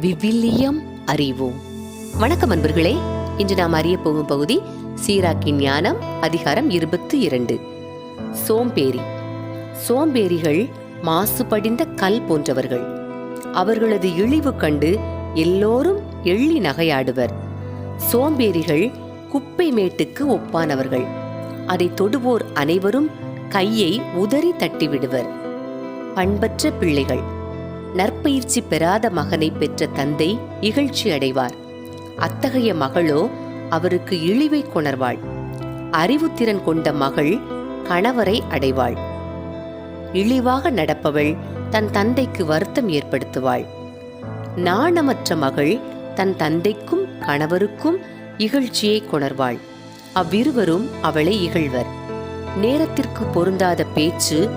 விவிலியம் அறிவோம். வணக்கம் அன்பர்களே. இன்று நாம் அறிய போகும் பகுதி சீராக்கின் ஞானம் அதிகாரம் இருபத்தி இரண்டு. சோம்பேறி. சோம்பேறிகள் மாசுபடிந்த கல் போன்றவர்கள். அவர்களது இழிவு கண்டு எல்லோரும் எள்ளி நகையாடுவர். சோம்பேறிகள் குப்பை மேட்டுக்கு ஒப்பானவர்கள். அதை தொடுவோர் அனைவரும் கையை உதறி தட்டிவிடுவர். பண்பற்ற பிள்ளைகள். நற்பயிற்சி பெறாத மகனை பெற்ற தந்தை இகழ்ச்சி அடைவார் அத்தகைய மகளோ அவருக்கு இழிவை கொணர்வாள். அறிவுத்திறன் கொண்ட மகள் கணவரை அடைவாள். இழிவாக நடப்பவள் தன் தந்தைக்கு வருத்தம் ஏற்படுத்துவாள். நாணமற்ற மகள் தன் தந்தைக்கும் கணவருக்கும் இகழ்ச்சியை கொணர்வாள். அவ்விருவரும் அவளை இகழ்வர். நேரத்திற்கு பொருந்தாத பேச்சு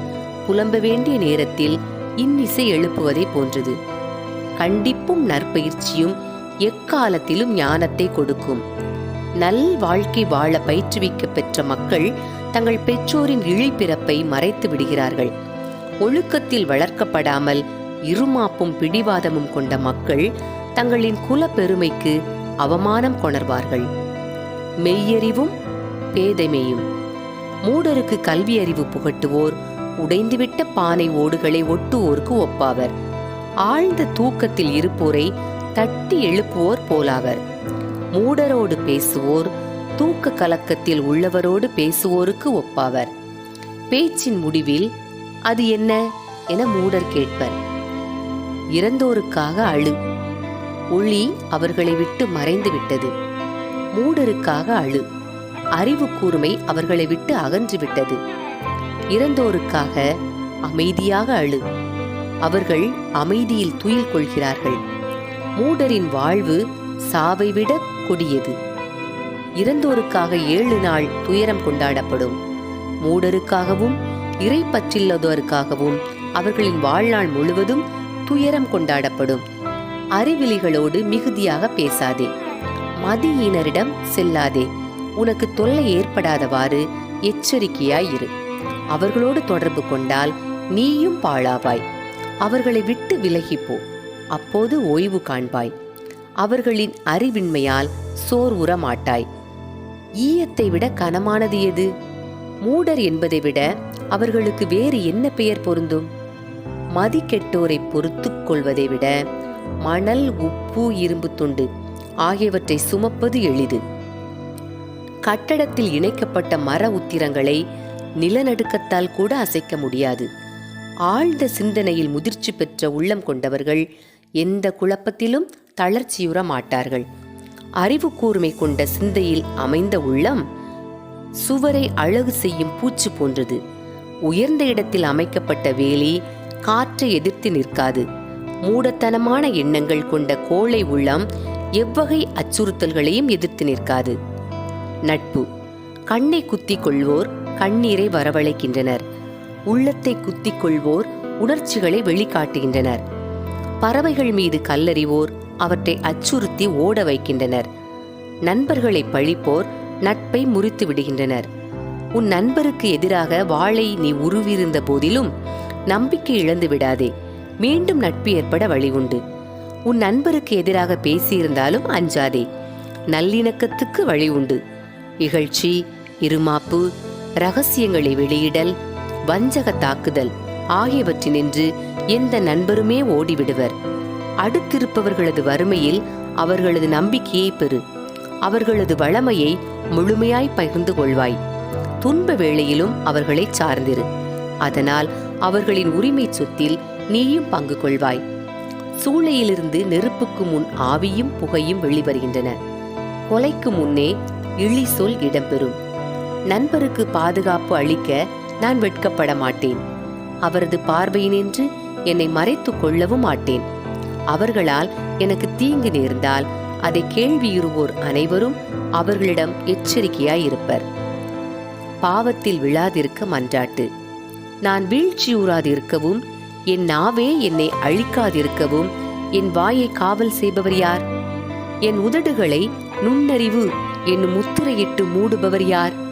புலம்ப வேண்டிய நேரத்தில் இன்னிசை எழுப்புவதை போன்றது. கண்டிப்பும் நற்பயிற்சியும் எக்காலத்திலும் ஞானத்தை கொடுக்கும். நல் வாழ்க்கை வாழ பயிற்றுவிக்க பெற்ற மக்கள் தங்கள் பெற்றோரின் இழிப்பிறப்பை மறைத்து விடுகிறார்கள். ஒழுக்கத்தில் வளர்க்கப்படாமல் இருமாப்பும் பிடிவாதமும் கொண்ட மக்கள் தங்களின் குல பெருமைக்கு அவமானம் கொணர்வார்கள். மெய்யறிவும் பேதைமையும். மூடருக்கு கல்வி அறிவு புகட்டுவோர் உடைந்துவிட்ட பானை ஓடுகளை ஒட்டுவோருக்கு ஒப்பாவர். ஆழ்ந்த தூக்கத்தில் இருப்போரை தட்டி எழுப்புவோர் போலாவர். மூடரோடு பேசுவோர் தூக்க கலக்கத்தில் உள்ளவரோடு பேசுவோருக்கு ஒப்பாவர். பேச்சின் முடிவில் அது என்ன? என மூடர் கேட்பர். இறந்தோருக்காக அழு. ஒளி அவர்களை விட்டு மறைந்து விட்டது. மூடருக்காக அழு. அறிவு கூர்மை அவர்களை விட்டு அகன்று விட்டது. இறந்தோருக்காக அமைதியாக அழு. அவர்கள் அமைதியில் துயில் கொள்கிறார்கள். மூடரின் வாழ்வு சாவை விட கொடியது. இறந்தோருக்காக ஏழு நாள் துயரம் கொண்டாடப்படும். மூடருக்காகவும் இறை பற்றில்லாதோருக்காகவும் அவர்களின் வாழ்நாள் முழுவதும் துயரம் கொண்டாடப்படும். அறிவிலிகளோடு மிகுதியாக பேசாதே. மதியினரிடம் செல்லாதே. உனக்கு தொல்லை ஏற்படாதவாறு எச்சரிக்கையாய் இரு அவர்களோடு தொடர்பு கொண்டால் நீயும் பாழாவாய். அவர்களை விட்டு விலகிப்போ. அப்போது ஓய்வு காண்பாய். அவர்களின் அறிவின்மையால் சோர்வுற மாட்டாய் ஈயத்தை விட கனமானது எது? மூடர் என்பதை விட அவர்களுக்கு வேறு என்ன பெயர் பொருந்தும்? மதி கெட்டோரை கொள்வதை விட மணல் உப்பு இரும்பு துண்டு ஆகியவற்றை சுமப்பது எளிது. கட்டடத்தில் இணைக்கப்பட்ட மர உத்திரங்களை நிலநடுக்கத்தால் கூட அசைக்க முடியாது. ஆழ்ந்த சிந்தனையில் முதிர்ச்சி பெற்ற உள்ளம் கொண்டவர்கள் எந்த குழப்பத்திலும் தளர்ச்சியுற மாட்டார்கள். அறிவு கூர்மை கொண்ட சிந்தையில் அமைந்த உள்ளம் சுவரை அழகு செய்யும் பூச்சு போன்றது. உயர்ந்த இடத்தில் அமைக்கப்பட்ட வேலி காற்றை எதிர்த்து நிற்காது. மூடத்தனமான எண்ணங்கள் கொண்ட கோழை உள்ளம் எவ்வகை அச்சுறுத்தல்களையும் எதிர்த்து நிற்காது. நட்பு. கண்ணை குத்திக் கொள்வோர் கண்ணீரை வரவழைக்கின்றனர். உள்ளத்தை குத்திக் கொள்வோர் உணர்ச்சிகளை வெளிக்காட்டுகின்றனர். பறவைகள் மீது கல்லறிவோர் அவற்றை அச்சுறுத்தி ஓட வைக்கின்றனர். நண்பர்களை பழிப்போர் நட்பை முறித்து விடுகின்றனர். உன் நண்பருக்கு எதிராக வாளை நீ உருவிருந்த போதிலும் நம்பிக்கை இழந்து விடாதே. மீண்டும் நட்பு ஏற்பட வழி உண்டு. உன் நண்பருக்கு எதிராக பேசியிருந்தாலும் அஞ்சாதே. நல்லிணக்கத்துக்கு வழி உண்டு. இகழ்ச்சி இருமாப்பு ரகசியங்களை வெளியிடல் வஞ்சக தாக்குதல் ஆகியவற்றினின்று எந்த நண்பருமே ஓடிவிடுவர். அடுத்திருப்பவர்களது வறுமையில் அவர்களது நம்பிக்கையை பெறு. அவர்களது வளமையை முழுமையாய் பகிர்ந்து கொள்வாய். துன்ப வேளையிலும் அவர்களை சார்ந்திரு. அதனால் அவர்களின் உரிமை சொத்தில் நீயும் பங்கு கொள்வாய். சூளையிலிருந்து நெருப்புக்கு முன் ஆவியும் புகையும் வெளிவருகின்றன. கொலைக்கு முன்னே இழி சொல் இடம்பெறும். நண்பருக்கு பாதுகாப்பு அளிக்க நான் வெட்கப்பட மாட்டேன் அவரது பார்வையினின்று என்னை மறைத்துக் கொள்ளவும் மாட்டேன். அவர்களால் எனக்கு தீங்கு நேர்ந்தால் அதை கேள்வியுறுவோர் அனைவரும் அவர்களிடம் எச்சரிக்கையாய் இருப்பர் பாவத்தில் விழாதிருக்க மன்றாட்டு. நான் வீழ்ச்சியுறாதிருக்கவும் என் நாவே என்னை அழிக்காதிருக்கவும் என் வாயை காவல் செய்பவர் யார்? என் உதடுகளை நுண்ணறிவு என்னும் முத்திரையிட்டு மூடுபவர் யார்?